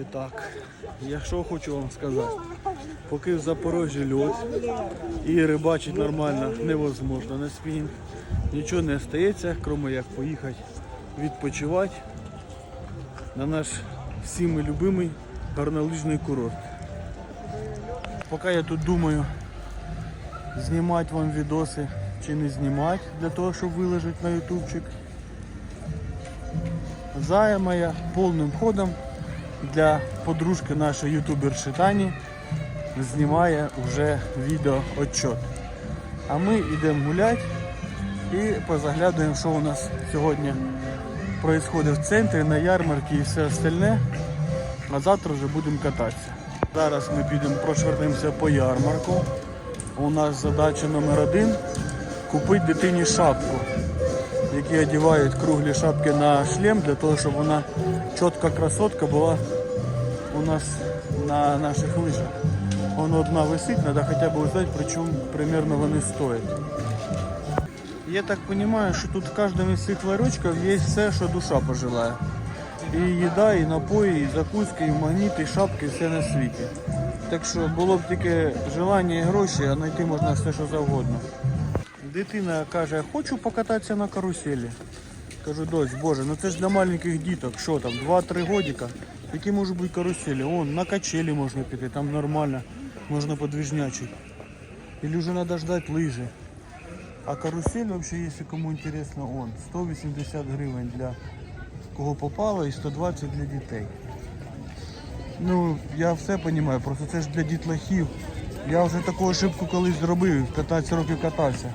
І так, я що хочу вам сказати. Поки в Запорожжі льот і рибачить нормально невозможно на спінінг. Нічого не стається, крім як поїхати відпочивати на наш всіми любимий горнолижний курорт. Поки я тут думаю, знімати вам відоси чи не знімати для того, щоб виложити на ютубчик. Зая моя повним ходом для подружки нашої ютуберші Тані знімає вже відео отчет. А ми йдемо гуляти і позаглядуємо, що у нас сьогодні відбувається в центрі, на ярмарці і все остальне. А завтра вже будемо кататися. Зараз ми підемо прошвернемося по ярмарку. У нас задача номер один купити дитині шапку, які одягають круглі шапки на шлем для того, щоб вона чітка красотка була у нас на наших лижах. Вона одна висить, треба хоча б узнати, причому примерно вони стоять. Я так розумію, що тут в кожному із цих ларечків є все, що душа пожелає. І їда, і напої, і закуски, і магніти, і шапки, все на світі. Так що було б тільки желання і гроші, а знайти можна все, що завгодно. Дитина каже, хочу покататися на каруселі. Кажу, дось, боже, ну це ж для маленьких діток, що там, 2-3 годика. Які можуть бути каруселі? Вон, на качелі можна піти, там нормально, можна подвижнячити. Или вже треба ждати лижі. А карусель вообще, если кому интересно, он 180 гривень для кого попало і 120 для дітей. Ну, я все розумію, просто це ж для дітлахів. Я вже таку ошибку колись зробив, 15 років катався.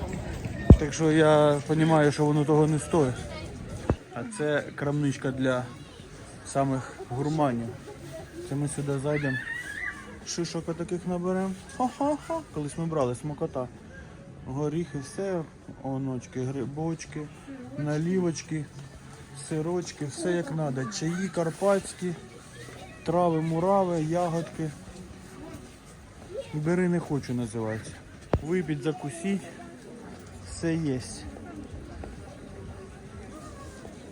Так що я розумію, що воно того не стоїть. А це крамничка для самих гурманів. Це ми сюди зайдемо. Шишок таких наберемо. Ха-ха-ха. Колись ми брали смокота. Горіхи, все, оночки, грибочки, налівочки, сирочки, все як треба. Чаї карпатські, трави, мурави, ягодки. Бери не хочу називається. Випіть, закусіть, все є.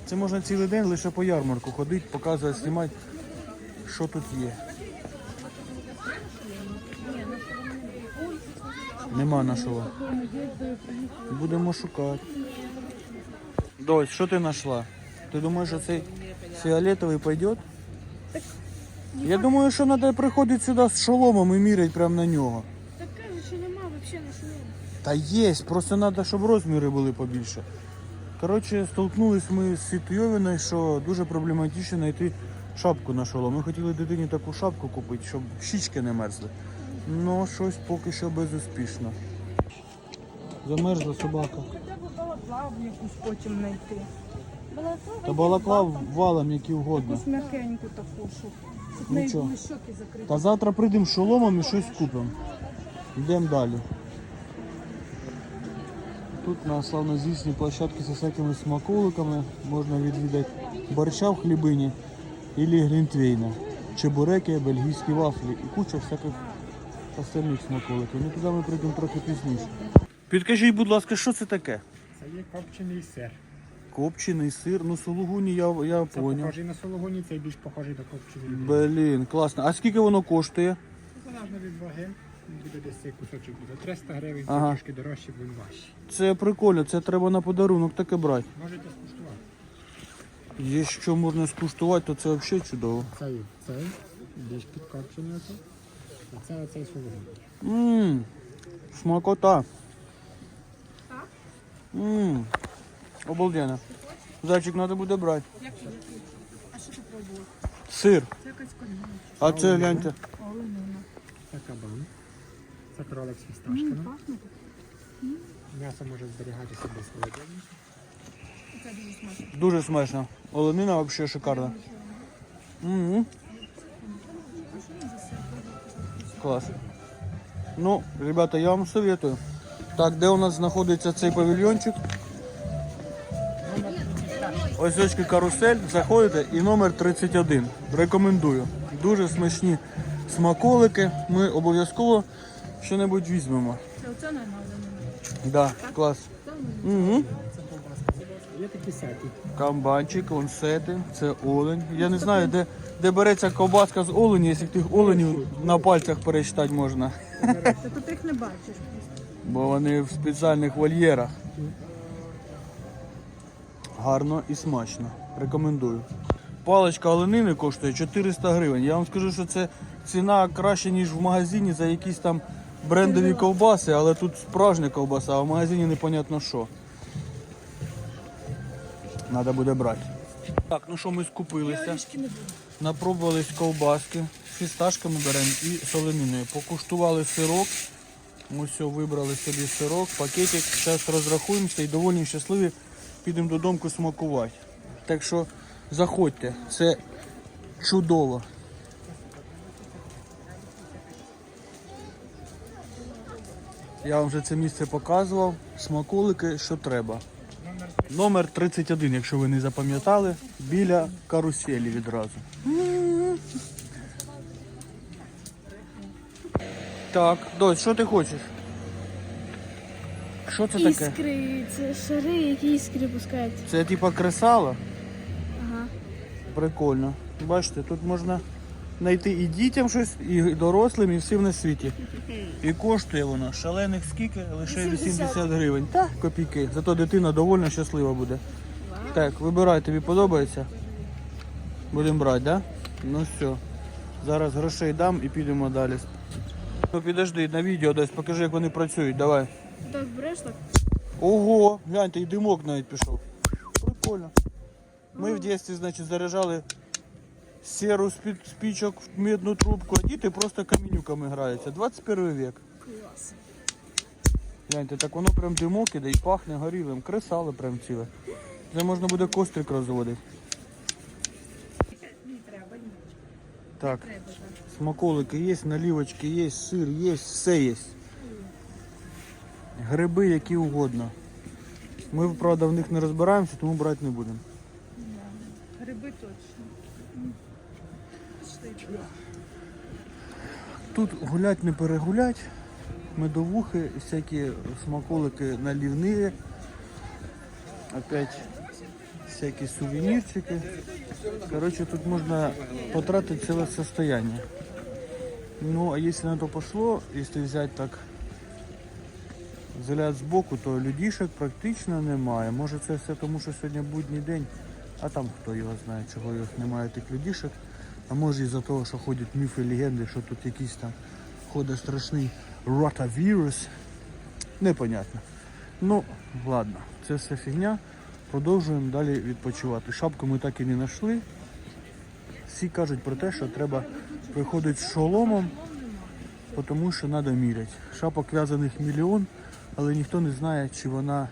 Це можна цілий день лише по ярмарку ходити, показувати, знімати, що тут є. Нема нашого. Будемо шукати. Дось, що ти знайшла? Ти думаєш, що цей фіолетовий пойде? Я думаю, що треба приходити сюди з шоломом і міряти прямо на нього. Так кажуть, що нема взагалі на шлем. Та є, просто треба, щоб розміри були побільше. Коротше, столкнулись ми з Світойовиною, що дуже проблематично знайти шапку на шолом. Ми хотіли дитині таку шапку купити, щоб щічки не мерзли. Ну, щось поки що безуспішно. Замерзла собака. Хоча б балаклаву якусь потім знайти. Та балаклав валом, які угодно. Якусь м'якеньку таку, щоб, щоб в Ну неї чо? були щоки закриті. Та завтра прийдемо з шоломом і щось купимо. Йдемо далі. Тут на славнозвісній площадці з всякими смаколиками можна відвідати борща в хлібині і глінтвейна, чебуреки, бельгійські вафлі і куча всяких остальних смаколиків. Ну туди ми прийдемо трохи пізніше. Підкажіть, будь ласка, що це таке? Це є копчений сир. Копчений сир, ну сулугуні я, я Це поняв. похожий на сологуні, цей більш похожий до копченої. Блін, класно. А скільки воно коштує? Залежно від ваги. Буде десь цей кусочок буде 300 гривень, це Ага. трошки дорожче, бо він важчий. Це прикольно, це треба на подарунок таке брати. Можете скуштувати. Є що можна скуштувати, то це взагалі чудово. Це є цей, більш підкопчений оце. А це оцей сологун. Ммм, смакота. Ммм, обалденно. Зайчик треба буде брати. А що ти пробував? Сир. Це якась конячка. А це гляньте. Оленина. Це кабан. Це кролик з фісташками. пахне. М'ясо може зберігатися без холодильника. Це дуже смачно. Дуже смачно. Оленина взагалі шикарна. Ммм. Клас. Ну, ребята, я вам советую. Так, де у нас знаходиться цей павільйончик? Ось очки карусель, заходите і номер 31. Рекомендую. Дуже смачні смаколики. Ми обов'язково що-небудь візьмемо. Це оце нормально. Да, клас. Угу. Це ковбаска. Є такі сети. Камбанчик, онсети, це олень. Я не знаю, де, де береться ковбаска з оленя, якщо тих оленів на пальцях пересчитати можна. Та тут їх не бачиш. Бо вони в спеціальних вольєрах. Гарно і смачно. Рекомендую. Паличка оленини коштує 400 гривень. Я вам скажу, що це ціна краще, ніж в магазині за якісь там брендові ковбаси, але тут справжня ковбаса, а в магазині непонятно що. Треба буде брати. Так, ну що ми скупилися. Напробувались ковбаски, з фісташками беремо і солениною. Покуштували сирок. Ми все, вибрали собі сирок, пакетик. Зараз розрахуємося і доволі щасливі підемо додому смакувати. Так що заходьте, це чудово. Я вам вже це місце показував. Смаколики, що треба. Номер 31, якщо ви не запам'ятали, біля каруселі відразу. Так, дось, що ти хочеш? Що це таке? Іскри, це шари, які іскри пускають. Це типа кресало? Ага. Прикольно. Бачите, тут можна знайти і дітям щось, і дорослим, і всім на світі. І коштує воно шалених скільки? Лише 80 гривень. Та копійки. Зато дитина довольно щаслива буде. Так, вибирай, тобі подобається? Будемо брати, да? Ну все. Зараз грошей дам і підемо далі. Ну підожди, на відео десь покажи, як вони працюють. Давай. Так береш так? Ого, гляньте, і димок навіть пішов. Прикольно. Ми в дитинстві, значить, заряджали серу з-під спічок в медну трубку, а діти просто камінюками граються. 21 век. Клас. Гляньте, так воно прям димок іде і пахне горілим. Кресало прям ціле. Це можна буде кострик розводити. Так, смаколики є, налівочки є, сир є, все є. Гриби які угодно. Ми, правда, в них не розбираємося, тому брати не будемо. Гриби точно. Тут гулять не перегулять. Медовухи, всякі смаколики налівні. Опять всякі сувенірчики. Короче, тут можно потратить целое состояние. Ну, а если на то пошло, если взять так взгляд збоку, то людішек практично немає. Може це все тому, що сьогодні будній день, а там хто його знає, чого їх немає тих людішек. А може із-за того, що ходять міфи і легенди, що тут якийсь там ходить страшний ротавірус. Непонятно. Ну, ладно, це все фігня. Продовжуємо далі відпочивати. Шапку ми так і не знайшли. Всі кажуть про те, що треба приходити з шоломом, тому що треба міряти. Шапок в'язаних мільйон, але ніхто не знає, чи вона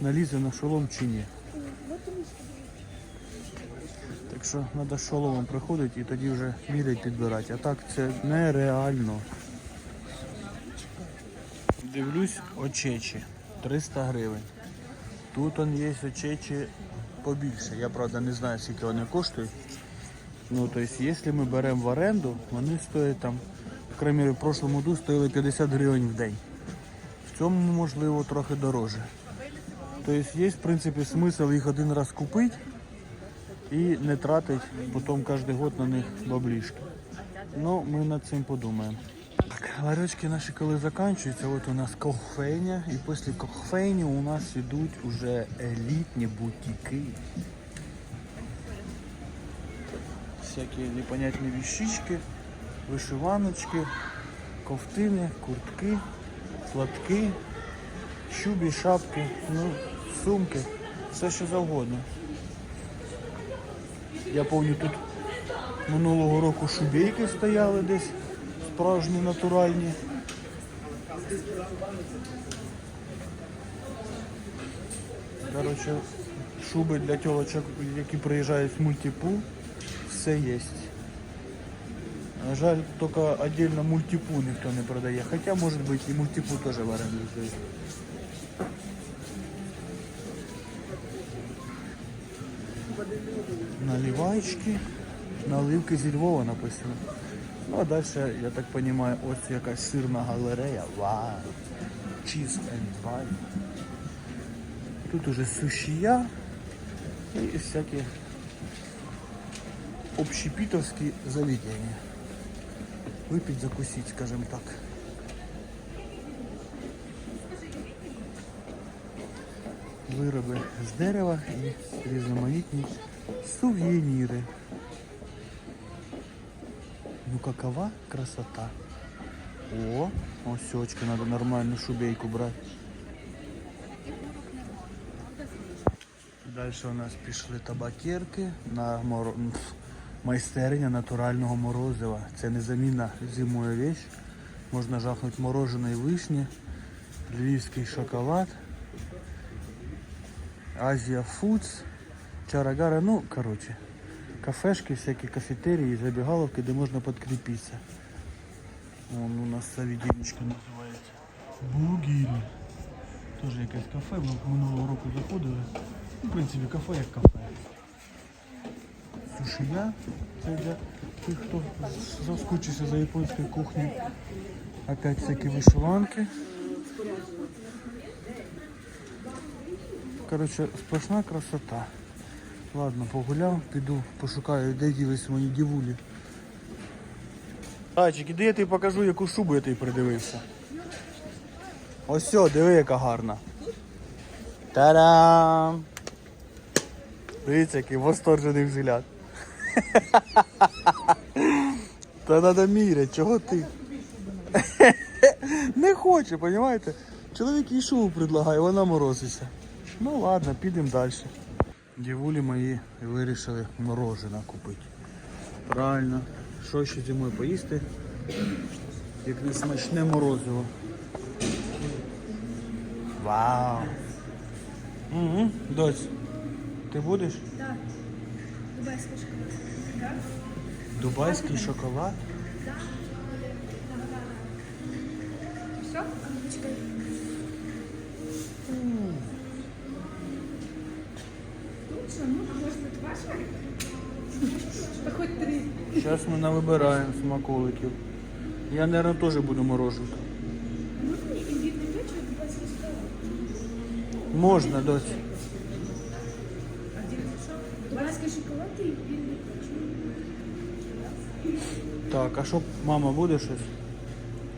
налізе на шолом чи ні. Так що треба з шоломом приходити і тоді вже міряти, підбирати. А так це нереально. Дивлюсь, очечі. 300 гривень. Тут он є очечі побільше. Я правда не знаю, скільки вони коштують. Ну, то есть, якщо ми беремо в оренду, вони стоять там, крайній в прошлому году стоїли 50 гривень в день. В цьому, можливо, трохи дороже. Тобто є, в принципі, смисл їх один раз купити і не тратити потім кожен год на них баблішки. Ну, ми над цим подумаємо. Так, ларечки наші коли закінчуються, от у нас кофейня, і після кофейні у нас йдуть уже елітні бутики. Всякі непонятні віщички, вишиваночки, ковтини, куртки, платки, чубі, шапки, ну, сумки, все що завгодно. Я пам'ятаю, тут минулого року шубейки стояли десь, справжні натуральні. Коротше, шуби для тілочок, які приїжджають з мультипу, все є. На жаль, тільки віддільно мультипу ніхто не продає. Хоча, може бути, і мультипу теж в оренду здають. Наливайчики, наливки зі Львова написано. Ну а далі, я так розумію, ось якась сирна галерея. Вау! Cheese and pie. Тут уже сушія, и всякие общепитовские заведения. Выпить, закусить, скажем так. Вироби з дерева і різноманітні сувеніри. Ну какова красота. О, ось очки, надо нормальну шубейку брати. Далі у нас пішли табакерки на моро... м, пф, майстерня натурального морозива. Це незамінна зимою річ. Можна жахнути мороженої вишні, львівський шоколад, Азія Фудс, Чарагара, ну, коротше, кафешки, всякі кафетерії, забігаловки, де можна підкріпитися. Вон у нас заведенечко називається. Бугіль. Теж якесь кафе, ми минулого року заходили. Ну, В принципі, кафе як кафе. Сушия. Це для тих, хто заскучився за японською кухнею. Опять всякі вишиванки. Коротше, сплошна красота. Ладно, погуляв, піду, пошукаю, де ділись мої дівулі. Тачик, іди я тобі покажу, яку шубу я тобі придивився. Ось все, диви, яка гарна. Та-дам! Дивіться, який восторжений взгляд. Та треба міряти, чого ти? Не хоче, розумієте? Чоловік їй шубу предлагає, вона морозиться. Ну ладно, підемо далі. Дівулі мої вирішили мороженое купити. Правильно. Що ще зимою поїсти? Як не смачне морозиво. Вау! Угу, доць, ти будеш? Так. Дубайська шоколад. Дубайський шоколад? Все? Та хоч три. Зараз ми навибираємо смаколиків. Я, мабуть, теж буду мороженка. Шоколад? Можна, имбирный. Так, а що мама буде щось?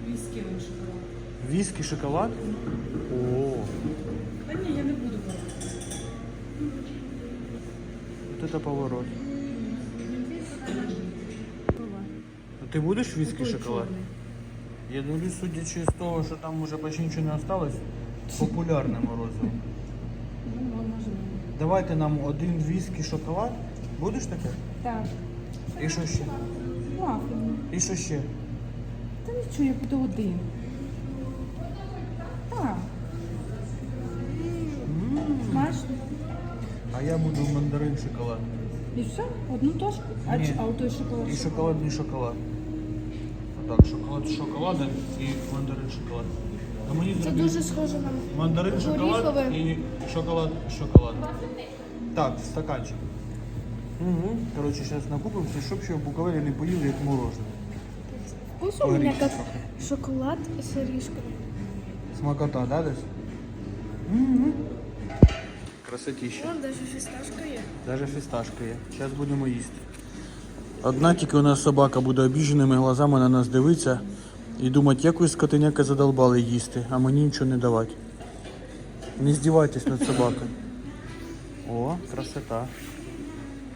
Віскі шоколад. Віскі, шоколад? О, Та ні, я не буду брати. От поворот. А ти будеш віскі шоколад? Я дивлюсь, судячи з того, що там уже почти нічого не осталось, популярне морозиво. Ну. Давайте нам один віскі шоколад. Будеш таке? Так. І що ще? Вафельний. І що ще? Та нічого, я буду один. Так. Смачно. А я буду мандарин шоколад. І все? Одну точку? А, Ні. а у той шоколад? І шоколадний шоколад. Отак, шоколад з шоколадом і мандарин шоколад. А мені Це зробіть дуже схоже на мандарин шоколад горіхове. і шоколад шоколад. Так, стаканчик. Угу. Коротше, зараз накупимося, щоб ще в Буковелі не поїли, як мороженое. Вкус у меня как шоколад с орешками. Смакота, да, десь? Угу. Красотища. Вон даже фисташка є. Даже фісташка є. Зараз будемо їсти. Одна тільки у нас собака буде обіженими глазами на нас дивитися і думати, як ви скотиняка задолбали їсти, а мені нічого не давати. Не здівайтесь над собакою. О, красота.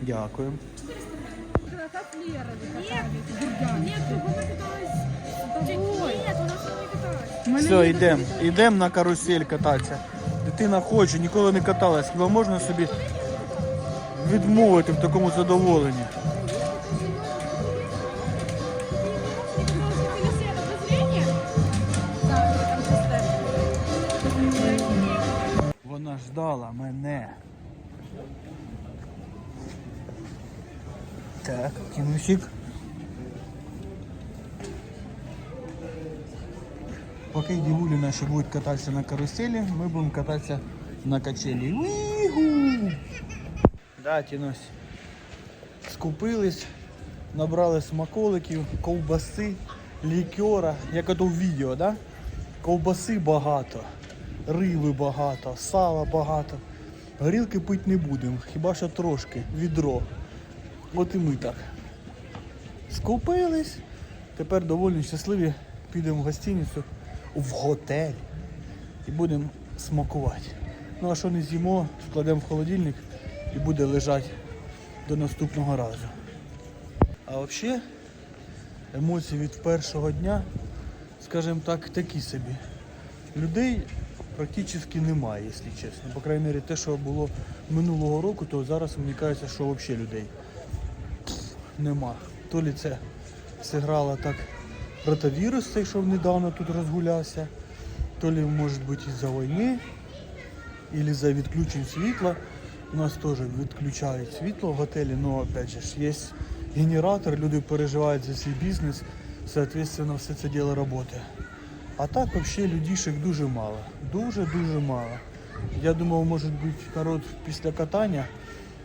Дякую. Все, йдемо. Йдемо на карусель кататися. Дитина хоче, ніколи не каталась. Хіба можна собі відмовити в такому задоволенні? Вона ждала мене. Так, кінусик. Поки дівулі наші будуть кататися на каруселі, ми будемо кататися на качелі. Да, тянусь. Скупились, набрали смаколиків, ковбаси, лікера, як ото в відео, да? Ковбаси багато, риби багато, сала багато. Горілки пити не будемо, хіба що трошки, відро. От і ми так. Скупились. Тепер доволі щасливі підемо в гостиницю, в готель і будемо смакувати. Ну а що не з'їмо, складемо в холодильник і буде лежати до наступного разу. А взагалі, емоції від першого дня, скажімо так, такі собі. Людей практично немає, якщо чесно. По крайній мірі, те, що було минулого року, то зараз мені кажеться, що взагалі людей нема. То лі це зіграло так ротавірус, цей, що недавно тут розгулявся, то лі, може бути, із-за війни, або за відключень світла. У нас теж відключають світло в готелі, але опять же є генератор, люди переживають за свій бізнес, соответственно, все це діло працює. А так взагалі людішек дуже мало. Дуже-дуже мало. Я думав, може бути, народ після катання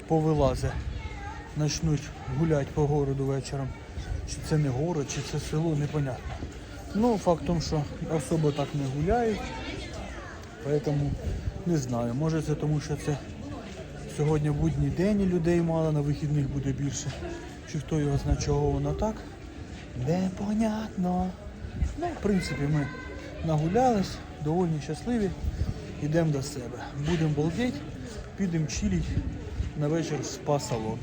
повилазе, почнуть гуляти по городу вечором. Чи це не город, чи це село, непонятно. Ну, факт тому, що особо так не гуляють. Поэтому не знаю. Може це тому, що це сьогодні будній день і людей мало, на вихідних буде більше. Чи хто його знає, чого воно так? Непонятно. Ну, в принципі, ми нагулялись, доволі щасливі. Йдемо до себе. Будемо балдеть, підемо чилить на вечір в спа-салон.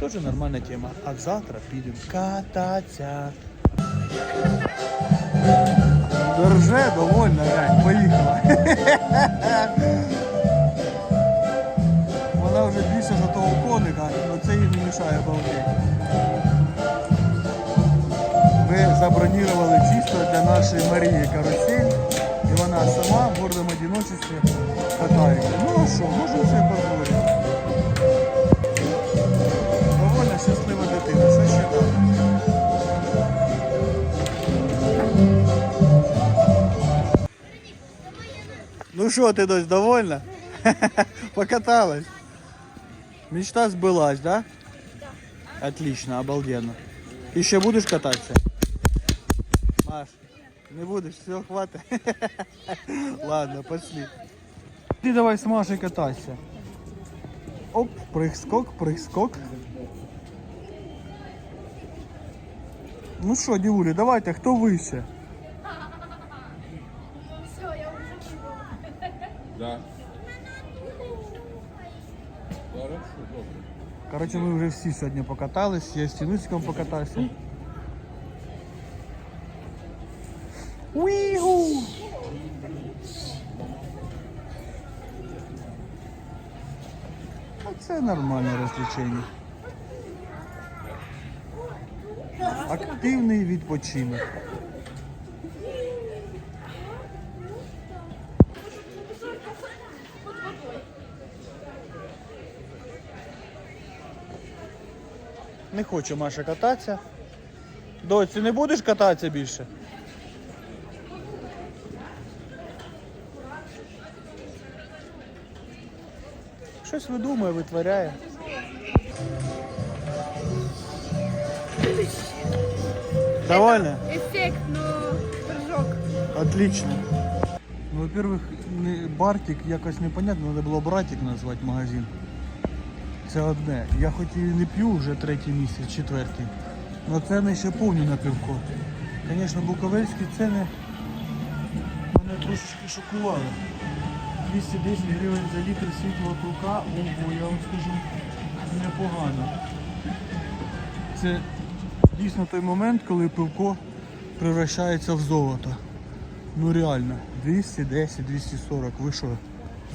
Тоже нормальна тема. А завтра підемо кататися. Держи, довольно, глянь, поїхала. Вона вже більше за того коника, але це їй не мішає балдеть. Ми забронірували чисто для нашої Марії карусель. І вона сама в гордому одиночестві катається. Ну а що, можемо себе дозволити. Ну що ти, дочь, довольна? Покаталась? Мечта сбылась, да? Отлично, обалденно. Еще будешь кататься? Маш, не будешь, все, хватит. Ладно, пошли. Ты давай с Машей катайся. Оп, прыг-скок, прыг-скок. Ну что, девули, давайте, кто выше? Да. Хорошо, добре. Короче, мы уже все сегодня покатались. Я с Тинусиком покатался. Уигу! Це нормальне розвлечення. Активний відпочинок. Не хоче Маша кататися. Доці, не будеш кататися більше? Щось видумує, витворяє. Довольно? Эффект, но прыжок. Отлично. Ну, во-первых, не- Бартик якось непонятно, треба було братик назвати магазин. Це одне. Я хоч і не п'ю вже третій місяць, четвертий. але ціни ще повні на пивко. Звісно, буковельські ціни мене трошечки шокували. 210 гривень за літр світлого пивка, ого, я вам скажу, непогано. Це дійсно той момент, коли пивко превращається в золото. Ну реально, 210, 240, ви що,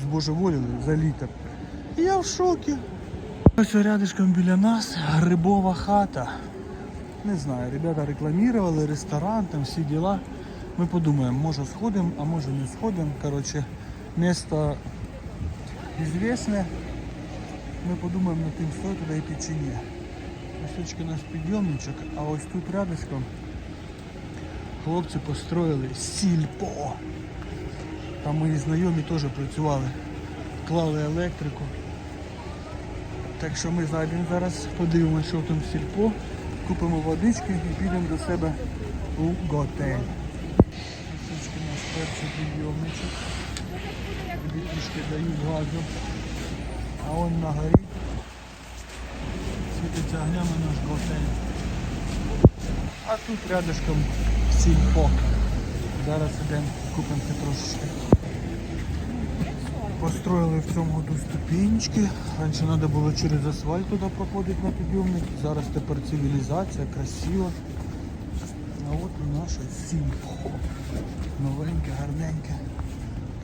збожеволіли за літр? І я в шокі. Ось рядышком біля нас грибова хата. Не знаю, ребята рекламували, ресторан, там всі діла. Ми подумаємо, може сходимо, а може не сходимо. Коротше, місто известне. Ми подумаємо над тим, стоїть туди йти чи ні. Ось наш підйомничок, а ось тут рядышком хлопці построїли сільпо. Там мої знайомі теж працювали, клали електрику. Так що ми зайдемо зараз, подивимося, що там сільпо, купимо водички і підемо до себе у готель. Ось точки наш перший підйомничок. трішки дають газу. А он на горі світиться огнями наш готель. А тут рядышком сільпо. Зараз ідемо купимося трошечки. Построили в цьому году ступенечки. Раніше треба було через асфальт туди проходити на підйомник. Зараз тепер цивілізація, красиво. А от і наше сільпо. Новеньке, гарненьке.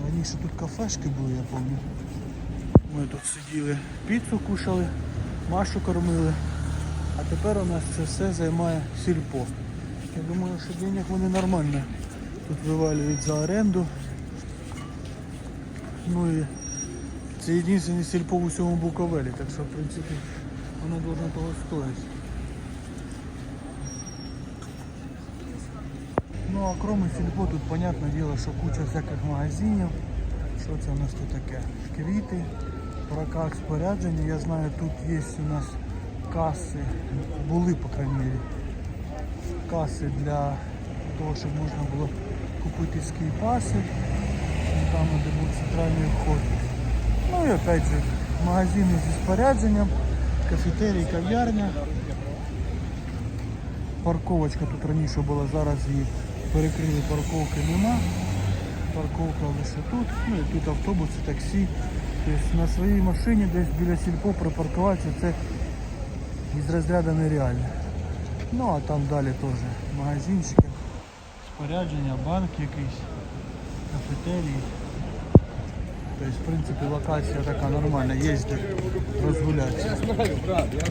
Раніше тут кафешки були, я пам'ятаю. Ми тут сиділи, піцу кушали, Машу кормили. А тепер у нас це все займає сільпо. Я думаю, що денег вони нормально тут вивалюють за оренду. Ну і це єдине сільпо у всьому Буковелі, так що в принципі воно должно того стоїти. Ну а кроме сільпо тут, понятне діло, що куча всяких магазинів. Що це у нас тут таке? Квіти, прокат спорядження. Я знаю, тут є у нас каси, були, по крайній мірі, каси для того, щоб можна було купити скейпаси. Там, де був центральний вход. Ну і опять же, магазини зі спорядженням, кафетерій, кав'ярня. Парковочка тут раніше була, зараз її перекрили, парковки нема. Парковка лише тут. Ну і тут автобуси, таксі. Тобто на своїй машині десь біля сільпо припаркуватися це із розряду нереально. Ну а там далі теж магазинчики, спорядження, банк якийсь, кафетерій. Тобто, в принципі, локація така нормальна, є де.